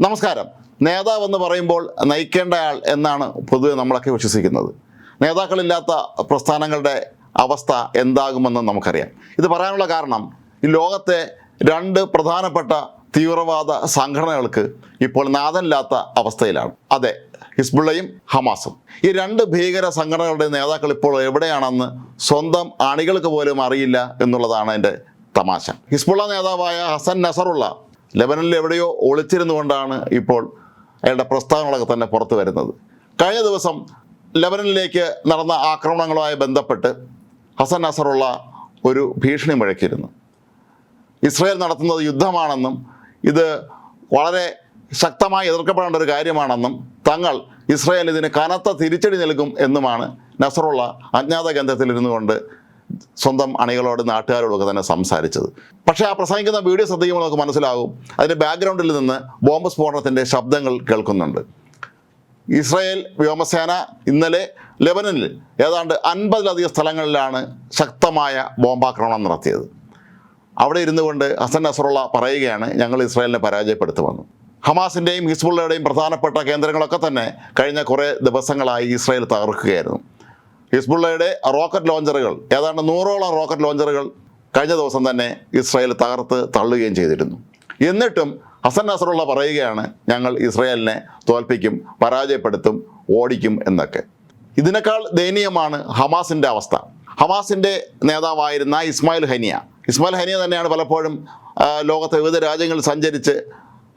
നമസ്കാരം. നേതാവ് എന്ന് പറയുമ്പോൾ നയിക്കേണ്ടയാൾ എന്നാണ് പൊതുവെ നമ്മളൊക്കെ വിശ്വസിക്കുന്നത്. നേതാക്കളില്ലാത്ത പ്രസ്ഥാനങ്ങളുടെ അവസ്ഥ എന്താകുമെന്ന് നമുക്കറിയാം. ഇത് പറയാനുള്ള കാരണം ഈ ലോകത്തെ രണ്ട് പ്രധാനപ്പെട്ട തീവ്രവാദ സംഘടനകൾക്ക് ഇപ്പോൾ നാഥനില്ലാത്ത അവസ്ഥയിലാണ്. അതെ ഹിസ്ബുള്ളയും ഹമാസും. ഈ രണ്ട് ഭീകര സംഘടനകളുടെ നേതാക്കൾ ഇപ്പോൾ എവിടെയാണെന്ന് സ്വന്തം അണികൾക്ക് പോലും അറിയില്ല എന്നുള്ളതാണ് എന്റെ തമാശ. ഹിസ്ബുള്ള നേതാവായ ഹസൻ നസറുള്ള ലെബനനിൽ എവിടെയോ ഒളിച്ചിരുന്നുകൊണ്ടാണ് ഇപ്പോൾ അയാളുടെ പ്രസ്താവനകളൊക്കെ തന്നെ പുറത്തു വരുന്നത്. കഴിഞ്ഞ ദിവസം ലെബനനിലേക്ക് നടന്ന ആക്രമണങ്ങളുമായി ബന്ധപ്പെട്ട് ഹസൻ അസറുള്ള ഒരു ഭീഷണി മുഴക്കിയിരുന്നു. ഇസ്രയേൽ നടത്തുന്നത് യുദ്ധമാണെന്നും ഇത് വളരെ ശക്തമായി എതിർക്കപ്പെടേണ്ട ഒരു കാര്യമാണെന്നും തങ്ങൾ ഇസ്രയേൽ ഇതിന് കനത്ത തിരിച്ചടി നൽകും എന്നുമാണ് നസറുള്ള അജ്ഞാത കേന്ദ്രത്തിലിരുന്നു കൊണ്ട് സ്വന്തം അണികളോട് നാട്ടുകാരോടൊക്കെ തന്നെ സംസാരിച്ചത്. പക്ഷേ ആ പ്രസംഗിക്കുന്ന വീഡിയോ ശ്രദ്ധിക്കുമ്പോൾ നമുക്ക് മനസ്സിലാകും അതിന്റെ ബാക്ക്ഗ്രൗണ്ടിൽ നിന്ന് ബോംബ് സ്ഫോടനത്തിന്റെ ശബ്ദങ്ങൾ കേൾക്കുന്നുണ്ട്. ഇസ്രായേൽ വ്യോമസേന ഇന്നലെ ലെബനനിൽ ഏതാണ്ട് അൻപതിലധികം സ്ഥലങ്ങളിലാണ് ശക്തമായ ബോംബാക്രമണം നടത്തിയത്. അവിടെ ഇരുന്നു കൊണ്ട് ഹസൻ നസറുള്ള പറയുകയാണ് ഞങ്ങൾ ഇസ്രായേലിനെ പരാജയപ്പെടുത്തുമെന്ന് ഹമാസിന്റെയും ഹിസ്ബുള്ളയുടെയും പ്രധാനപ്പെട്ട കേന്ദ്രങ്ങളൊക്കെ തന്നെ കഴിഞ്ഞ കുറേ ദിവസങ്ങളായി ഇസ്രായേൽ തകർക്കുകയായിരുന്നു. ഹിസ്ബുള്ളയുടെ റോക്കറ്റ് ലോഞ്ചറുകൾ ഏതാണ്ട് നൂറോളം റോക്കറ്റ് ലോഞ്ചറുകൾ കഴിഞ്ഞ ദിവസം തന്നെ ഇസ്രായേൽ തകർത്ത് തള്ളുകയും ചെയ്തിരുന്നു. എന്നിട്ടും ഹസൻ നസറുള്ള പറയുകയാണ് ഞങ്ങൾ ഇസ്രായേലിനെ തോൽപ്പിക്കും പരാജയപ്പെടുത്തും ഓടിക്കും എന്നൊക്കെ. ഇതിനേക്കാൾ ദയനീയമാണ് ഹമാസിന്റെ അവസ്ഥ. ഹമാസിന്റെ നേതാവായിരുന്ന ഇസ്മായിൽ ഹനിയ. ഇസ്മായിൽ ഹനിയ തന്നെയാണ് പലപ്പോഴും ലോകത്തെ വിവിധ രാജ്യങ്ങളിൽ സഞ്ചരിച്ച്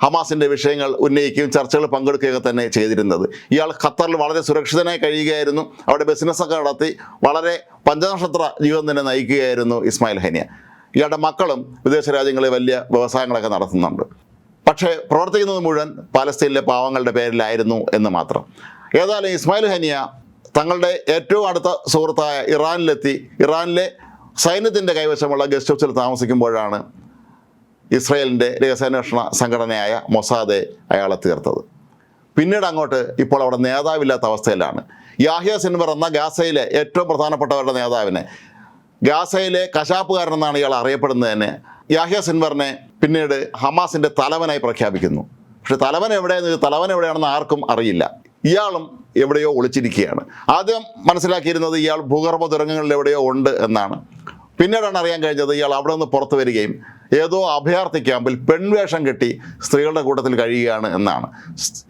ഹമാസിന്റെ വിഷയങ്ങൾ ഉന്നയിക്കുകയും ചർച്ചകൾ പങ്കെടുക്കുകയൊക്കെ തന്നെ ചെയ്തിരുന്നത്. ഇയാൾ ഖത്തറിൽ വളരെ സുരക്ഷിതനായി കഴിയുകയായിരുന്നു. അവിടെ ബിസിനസ്സൊക്കെ നടത്തി വളരെ പഞ്ചനക്ഷത്ര ജീവിതം തന്നെ നയിക്കുകയായിരുന്നു ഇസ്മായിൽ ഹനിയ. ഇയാളുടെ മക്കളും വിദേശ രാജ്യങ്ങളിൽ വലിയ വ്യവസായങ്ങളൊക്കെ നടത്തുന്നുണ്ട്. പക്ഷേ പ്രവർത്തിക്കുന്നത് മുഴുവൻ പാലസ്തീനിലെ പാവങ്ങളുടെ പേരിലായിരുന്നു എന്ന് മാത്രം. ഏതായാലും ഇസ്മായിൽ ഹനിയ തങ്ങളുടെ ഏറ്റവും അടുത്ത സുഹൃത്തായ ഇറാനിലെത്തി. ഇറാനിലെ സൈന്യത്തിന്റെ കൈവശമുള്ള ഗസ്റ്റ് ഹൗസിൽ താമസിക്കുമ്പോഴാണ് ഇസ്രായേലിന്റെ രഹസ്യാന്വേഷണ സംഘടനയായ മൊസാദെ അയാളെ തീർത്തത്. പിന്നീട് അങ്ങോട്ട് ഇപ്പോൾ അവിടെ നേതാവില്ലാത്ത അവസ്ഥയിലാണ്. യാഹിയ സിൻവർ എന്ന ഗാസയിലെ ഏറ്റവും പ്രധാനപ്പെട്ടവരുടെ നേതാവിനെ. ഗാസയിലെ കശാപ്പുകാരനെന്നാണ് ഇയാൾ അറിയപ്പെടുന്നത് തന്നെ യാഹിയ സിൻവറിനെ പിന്നീട് ഹമാസിന്റെ തലവനായി പ്രഖ്യാപിക്കുന്നു. പക്ഷെ തലവൻ എവിടെയെന്ന് തലവൻ എവിടെയാണെന്ന് ആർക്കും അറിയില്ല. ഇയാളും എവിടെയോ ഒളിച്ചിരിക്കുകയാണ്. ആദ്യം മനസ്സിലാക്കിയിരുന്നത് ഇയാൾ ഭൂഗർഭ തുരങ്കങ്ങളിൽ എവിടെയോ ഉണ്ട് എന്നാണ്. പിന്നീടാണ് അറിയാൻ കഴിഞ്ഞത് ഇയാൾ അവിടെ നിന്ന് പുറത്തു വരികയും ഏതോ അഭയാർത്ഥി ക്യാമ്പിൽ പെൺവേഷം കെട്ടി സ്ത്രീകളുടെ കൂട്ടത്തിൽ കഴിയുകയാണ് എന്നാണ്.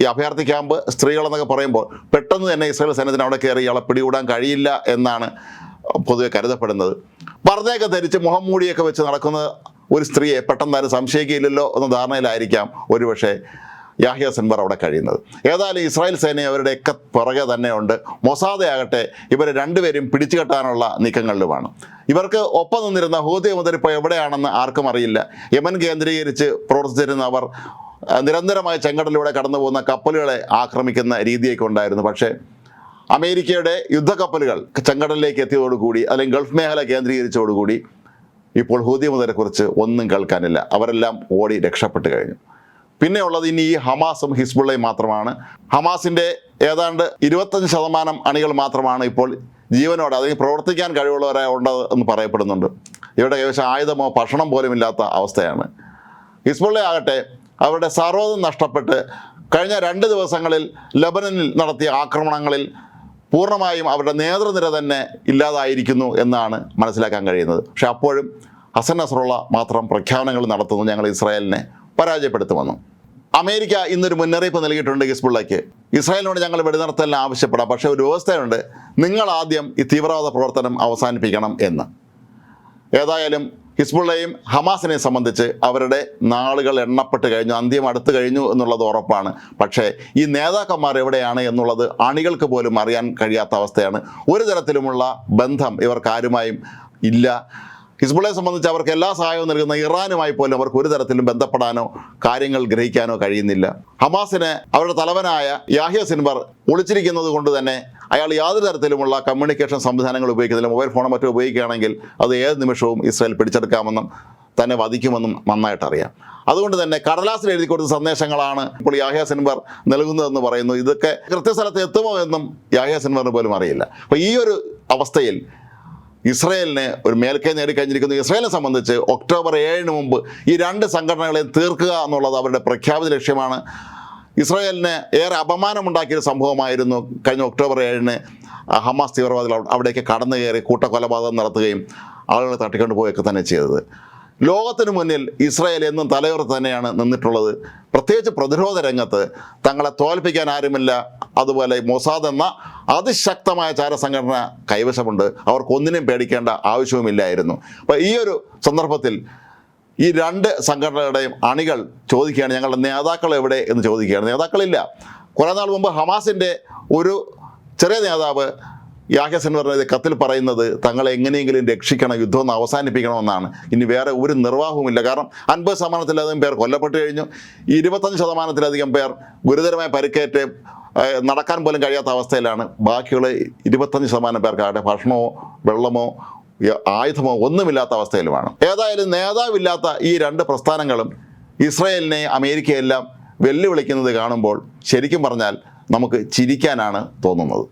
ഈ അഭയാർത്ഥി ക്യാമ്പ് സ്ത്രീകളെന്നൊക്കെ പറയുമ്പോൾ പെട്ടെന്ന് തന്നെ ഇസ്രായേൽ സൈന്യത്തിന് അവിടെ കയറി ഇയാളെ പിടികൂടാൻ കഴിയില്ല എന്നാണ് പൊതുവെ കരുതപ്പെടുന്നത്. പർദ്ദയൊക്കെ ധരിച്ച് മുഖം മൂടിയൊക്കെ വെച്ച് നടക്കുന്ന ഒരു സ്ത്രീയെ പെട്ടെന്ന് ആരും സംശയിക്കില്ലല്ലോ എന്ന ധാരണയിലായിരിക്കാം ഒരുപക്ഷെ യാഹിയ സെൻവർ അവിടെ കഴിയുന്നത്. ഏതായാലും ഇസ്രായേൽ സേന അവരുടെയൊക്കെ പുറകെ തന്നെയുണ്ട്. മൊസാദയാകട്ടെ ഇവരെ രണ്ടുപേരും പിടിച്ചു കെട്ടാനുള്ള നീക്കങ്ങളിലുമാണ്. ഇവർക്ക് ഒപ്പം നിന്നിരുന്ന ഹൂതി മുതൽ ഇപ്പോൾ എവിടെയാണെന്ന് ആർക്കും അറിയില്ല. യമൻ കേന്ദ്രീകരിച്ച് പ്രവർത്തിച്ചിരുന്ന അവർ നിരന്തരമായ ചെങ്കടലിലൂടെ കടന്നു പോകുന്ന കപ്പലുകളെ ആക്രമിക്കുന്ന രീതിയൊക്കെ ഉണ്ടായിരുന്നു. പക്ഷേ അമേരിക്കയുടെ യുദ്ധക്കപ്പലുകൾ ചെങ്കടലിലേക്ക് എത്തിയതോടുകൂടി അല്ലെങ്കിൽ ഗൾഫ് മേഖല കേന്ദ്രീകരിച്ചതോടുകൂടി ഇപ്പോൾ ഹൂതി മുതലെക്കുറിച്ച് ഒന്നും കേൾക്കാനില്ല. അവരെല്ലാം ഓടി രക്ഷപ്പെട്ട് കഴിഞ്ഞു. പിന്നെ ഉള്ളത് ഇനി ഈ ഹമാസും ഹിസ്ബുള്ളയും മാത്രമാണ്. ഹമാസിന്റെ ഏതാണ്ട് ഇരുപത്തഞ്ച് ശതമാനം അണികൾ മാത്രമാണ് ഇപ്പോൾ ജീവനോടെ അല്ലെങ്കിൽ പ്രവർത്തിക്കാൻ കഴിവുള്ളവരെ ഉണ്ടത് എന്ന് പറയപ്പെടുന്നുണ്ട്. ഇവരുടെ കൈവശം ആയുധമോ ഭക്ഷണം പോലും ഇല്ലാത്ത അവസ്ഥയാണ്. ഹിസ്ബുള്ള ആകട്ടെ അവരുടെ സർവതും നഷ്ടപ്പെട്ട് കഴിഞ്ഞ രണ്ട് ദിവസങ്ങളിൽ ലബനനിൽ നടത്തിയ ആക്രമണങ്ങളിൽ പൂർണമായും അവരുടെ നേതൃനിര തന്നെ ഇല്ലാതായിരിക്കുന്നു എന്നാണ് മനസ്സിലാക്കാൻ കഴിയുന്നത്. പക്ഷെ അപ്പോഴും ഹസൻ നസറുള്ള മാത്രം പ്രഖ്യാപനങ്ങൾ നടത്തുന്നു ഞങ്ങൾ ഇസ്രായേലിനെ പരാജയപ്പെടുത്തുമെന്നും. അമേരിക്ക ഇന്നൊരു മുന്നറിയിപ്പ് നൽകിയിട്ടുണ്ട് ഹിസ്ബുള്ളയ്ക്ക് ഇസ്രായേലിനോട് ഞങ്ങൾ വെടിനിർത്തലിന് ആവശ്യപ്പെടാം. പക്ഷേ ഒരു വ്യവസ്ഥയുണ്ട്. നിങ്ങൾ ആദ്യം ഈ തീവ്രവാദ പ്രവർത്തനം അവസാനിപ്പിക്കണം എന്ന്. ഏതായാലും ഹിസ്ബുള്ളയും ഹമാസിനെയും സംബന്ധിച്ച് അവരുടെ നാളുകൾ എണ്ണപ്പെട്ട് കഴിഞ്ഞു അന്ത്യം അടുത്ത് കഴിഞ്ഞു എന്നുള്ളത് ഉറപ്പാണ്. പക്ഷേ ഈ നേതാക്കന്മാർ എവിടെയാണ് എന്നുള്ളത് അണികൾക്ക് പോലും അറിയാൻ കഴിയാത്ത അവസ്ഥയാണ്. ഒരു തരത്തിലുമുള്ള ബന്ധം ഇവർക്കാരുമായും ഇല്ല. ഹിസ്ബുള്ളയെ സംബന്ധിച്ച് അവർക്ക് എല്ലാ സഹായവും നൽകുന്ന ഇറാനുമായി പോലും അവർക്ക് ഒരു തരത്തിലും ബന്ധപ്പെടാനോ കാര്യങ്ങൾ ഗ്രഹിക്കാനോ കഴിയുന്നില്ല. ഹമാസിന് അവരുടെ തലവനായ യാഹിയ സിൻവർ ഒളിച്ചിരിക്കുന്നത് കൊണ്ട് തന്നെ അയാൾ യാതൊരു തരത്തിലുമുള്ള കമ്മ്യൂണിക്കേഷൻ സംവിധാനങ്ങൾ ഉപയോഗിക്കുന്നില്ല. മൊബൈൽ ഫോണോ മറ്റോ ഉപയോഗിക്കുകയാണെങ്കിൽ അത് ഏത് നിമിഷവും ഇസ്രായേൽ പിടിച്ചെടുക്കാമെന്നും തന്നെ വധിക്കുമെന്നും നന്നായിട്ട് അറിയാം. അതുകൊണ്ട് തന്നെ കടലാസിൽ എഴുതി കൊടുത്ത സന്ദേശങ്ങളാണ് ഇപ്പോൾ യാഹ്യ സിൻവർ നൽകുന്നതെന്ന് പറയുന്നു. ഇതൊക്കെ കൃത്യസ്ഥലത്ത് എത്തുമോ എന്നും യാഹ്യ സിൻവറിന് പോലും അറിയില്ല. അപ്പോൾ ഈ ഒരു അവസ്ഥയിൽ ഇസ്രയേലിന് ഒരു മേൽക്കൈ നേടിക്കഴിഞ്ഞിരിക്കുന്നു ഇസ്രയേലിനെ സംബന്ധിച്ച് ഒക്ടോബർ ഏഴിന് മുമ്പ് ഈ രണ്ട് സംഘടനകളെയും തീർക്കുക എന്നുള്ളത് അവരുടെ പ്രഖ്യാപിത ലക്ഷ്യമാണ്. ഇസ്രായേലിന് ഏറെ അപമാനമുണ്ടാക്കിയൊരു സംഭവമായിരുന്നു കഴിഞ്ഞ ഒക്ടോബർ ഏഴിന് ഹമാസ് തീവ്രവാദികൾ അവിടെ- അവിടേക്ക് കടന്നു കയറി കൂട്ടക്കൊലപാതകം നടത്തുകയും ആളുകളെ തട്ടിക്കൊണ്ട് പോവുകയൊക്കെ തന്നെ ചെയ്തത്. ലോകത്തിന് മുന്നിൽ ഇസ്രായേൽ എന്നും തലയുറത്ത് തന്നെയാണ് നിന്നിട്ടുള്ളത്. പ്രത്യേകിച്ച് പ്രതിരോധ രംഗത്ത് തങ്ങളെ തോൽപ്പിക്കാൻ ആരുമില്ല. അതുപോലെ മൊസാദ് എന്ന അതിശക്തമായ ചാരസംഘടന കൈവശമുണ്ട്. അവർക്കൊന്നിനും പേടിക്കേണ്ട ആവശ്യവുമില്ലായിരുന്നു. അപ്പോൾ ഈ ഒരു സന്ദർഭത്തിൽ ഈ രണ്ട് സംഘടനകളുടെയും അണികൾ ചോദിക്കുകയാണ് ഞങ്ങളുടെ നേതാക്കൾ എവിടെ? എന്ന് ചോദിക്കുകയാണ്. നേതാക്കളില്ല. കുറേ നാൾ മുമ്പ് ഹമാസിന്റെ ഒരു ചെറിയ നേതാവ് യാഹ്യസൻ പറഞ്ഞത് കത്തിൽ പറയുന്നത് തങ്ങളെ എങ്ങനെയെങ്കിലും രക്ഷിക്കണം യുദ്ധം ഒന്ന് അവസാനിപ്പിക്കണമെന്നാണ്. ഇനി വേറെ ഒരു നിർവാഹവുമില്ല. കാരണം അൻപത് ശതമാനത്തിലധികം പേർ കൊല്ലപ്പെട്ടു കഴിഞ്ഞു. ഇരുപത്തഞ്ച് ശതമാനത്തിലധികം പേർ ഗുരുതരമായ പരിക്കേറ്റ് നടക്കാൻ പോലും കഴിയാത്ത അവസ്ഥയിലാണ്. ബാക്കിയുള്ള ഇരുപത്തഞ്ച് ശതമാനം പേർക്ക് അവരുടെ ഭക്ഷണമോ വെള്ളമോ ആയുധമോ ഒന്നുമില്ലാത്ത അവസ്ഥയിലുമാണ്. ഏതായാലും നേതാവില്ലാത്ത ഈ രണ്ട് പ്രസ്ഥാനങ്ങളും ഇസ്രയേലിനെ അമേരിക്കയെല്ലാം വെല്ലുവിളിക്കുന്നത് കാണുമ്പോൾ ശരിക്കും പറഞ്ഞാൽ നമുക്ക് ചിരിക്കാനാണ് തോന്നുന്നത്.